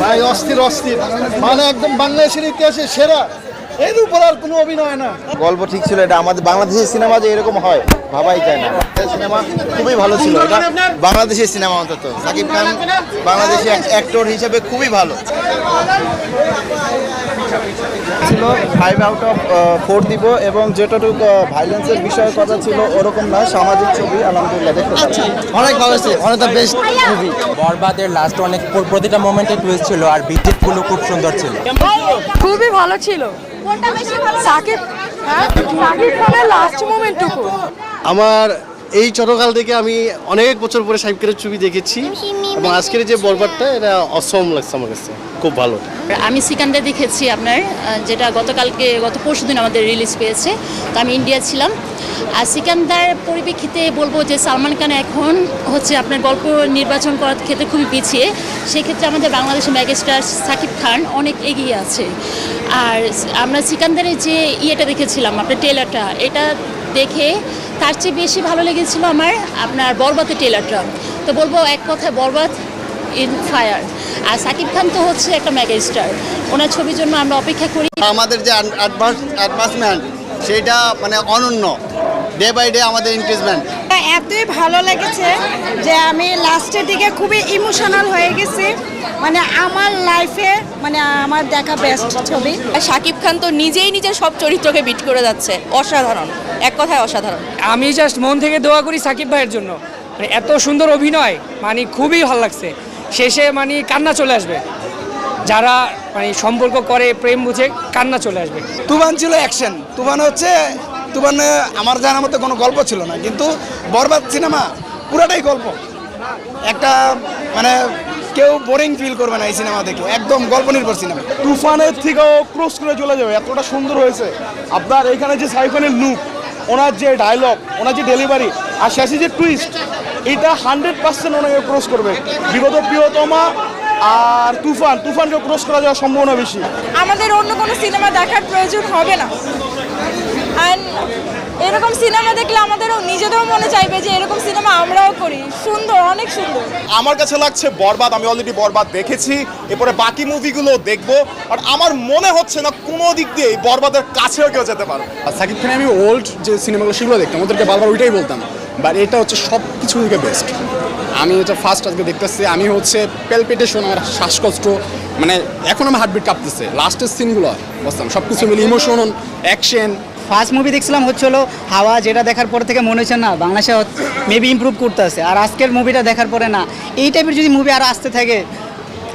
ভাই, অস্থির অস্থির। মানে একদম বাংলাদেশের ইতিহাসে সেরা। এর উপর আর কোনো অভিনয় না। গল্প ঠিক ছিল এটা। আমাদের বাংলাদেশের সিনেমা যে এরকম হয়, ভাবাই যায় না। সিনেমা খুবই ভালো ছিল এটা। বাংলাদেশের সিনেমা অন্তত। সাকিব খান বাংলাদেশের অ্যাক্টর হিসেবে খুবই ভালো। ছিল ফাইভ আউট অফ ফোর দিব এবং যেটুকু ভাইলেন্সের বিষয়ে কথা ছিল ওরকম না সামাজিক ছবি আলহামদুলিল্লাহ দেখতে পাচ্ছি। অনেক ভালো হয়েছে অনেক দ্য বেস্ট মুভি বরবাদের লাস্ট অনেক প্রতিটা মোমেন্টে টুইস্ট ছিল আর বিদ্যুৎগুলো খুব সুন্দর ছিল। খুবই ভালো ছিল। সাকিব হ্যাঁ? সাকিব খানের লাস্ট মোমেন্টটুকু আমার এই ছোটকাল থেকে আমি অনেক বছর পরে সাহিব ছবি দেখেছি এবং আজকের যে বরবারটা এটা অসম লাগছে আমার কাছে। খুব ভালো। আমি সিকান্দার দেখেছি আপনার যেটা গতকালকে, গত পরশু দিন আমাদের রিলিজ পেয়েছে। তো আমি ইন্ডিয়া ছিলাম। আর সিকান্দার পরিপ্রেক্ষিতে বলব যে সালমান খান এখন হচ্ছে আপনার গল্প নির্বাচন করার ক্ষেত্রে খুবই পিছিয়ে। সেক্ষেত্রে আমাদের বাংলাদেশের ম্যাগেস্টার সাকিব খান অনেক এগিয়ে আছে। আর আমরা সিকান্দারের যে ইয়েটা দেখেছিলাম, আপনার টেলারটা এটা দেখে তার চেয়ে বেশি ভালো লেগেছিল আমার আপনার বরবাতের টেলারটা তো বলব এক কথায় বরবাদ ইন ফায়ার। আর সাকিব খান তো হচ্ছে একটা মেগা স্টার ওনার ছবির জন্য আমরা অপেক্ষা করি। আমাদের যে অ্যাডভান্সমেন্ট সেটা মানে অনন্য। ডে বাই ডে আমাদের ইনক্রিজমেন্ট এতই ভালো লেগেছে যে আমি লাস্টের দিকে খুবই ইমোশনাল হয়ে গেছি। মানে আমার লাইফে মানে আমার দেখা বেস্ট ছবি। আর শাকিব খান তো নিজেই নিজের সব চরিত্রকে বিট করে যাচ্ছে। অসাধারণ। এক কথায় অসাধারণ। আমি জাস্ট মন থেকে দোয়া করি সাকিব ভাইয়ের জন্য। মানে এত সুন্দর অভিনয় মানে খুবই ভালো লাগছে। শেষে মানে কান্না চলে আসবে। যারা মানে সম্পর্ক করে প্রেম বুঝে কান্না চলে আসবে। তুফান ছিল অ্যাকশন তুফান হচ্ছে তুফানে আমার জানার মতো কোনো গল্প ছিল না কিন্তু বরবাদ সিনেমা পুরাটাই গল্প। একটা মানে কেউ বোরিং ফিল করবে না এই সিনেমা দেখে একদম গল্প নির্ভর সিনেমা। তুফানের থেকেও ক্রস করে চলে যাবে এতটা সুন্দর হয়েছে। আপনার এখানে যে সাইফানের লুক ওনার যে ডায়লগ ওনার যে ডেলিভারি আর শেষে যে টুইস্ট এটা হান্ড্রেড পার্সেন্ট ওনাকে ক্রস করবে। বিগত প্রিয়তমা আর তুফান তুফানকে ক্রস করা যাওয়ার সম্ভাবনা বেশি। আমাদের অন্য কোনো সিনেমা দেখার প্রয়োজন হবে না। আর এরকম সিনেমা দেখলে আমাদেরও নিজেদেরও মনে চাইবে যে এরকম সিনেমা আমরাও করি। সুন্দর অনেক সুন্দর। আমার কাছে লাগছে বরবাদ আমি অলরেডি বরবাদ দেখেছি। এরপরে বাকি মুভিগুলো দেখব। আর আমার মনে হচ্ছে না কোনো দিক দিয়ে এই বরবাদের কাছেও কেউ যেতে পারবে আর সাকিব খানে আমি ওল্ড যে সিনেমাগুলো সেগুলো দেখতাম। ওদেরকে বারবার ওইটাই বলতাম। বাট এটা হচ্ছে সব কিছু থেকে বেস্ট আমি এটা ফার্স্ট আজকে দেখতেছি। আমি হচ্ছে পেলপিটেশন আমার শ্বাসকষ্ট। মানে এখন আমার হার্টবিট কাঁপতেছে। লাস্টের সিনগুলো বুঝতাম। সব কিছু মিলে ইমোশন অ্যাকশন ফার্স্ট মুভি দেখছিলাম হচ্ছিল হাওয়া, যেটা দেখার পর থেকে মনে হচ্ছে না, বাংলাদেশে মেবি ইম্প্রুভ করতে আছে। আর আজকের মুভিটা দেখার পরে না, এই টাইপের যদি মুভি আর আসতে থাকে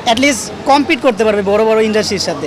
অ্যাটলিস্ট কম্পিট করতে পারবে বড় বড় ইন্ডাস্ট্রির সাথে।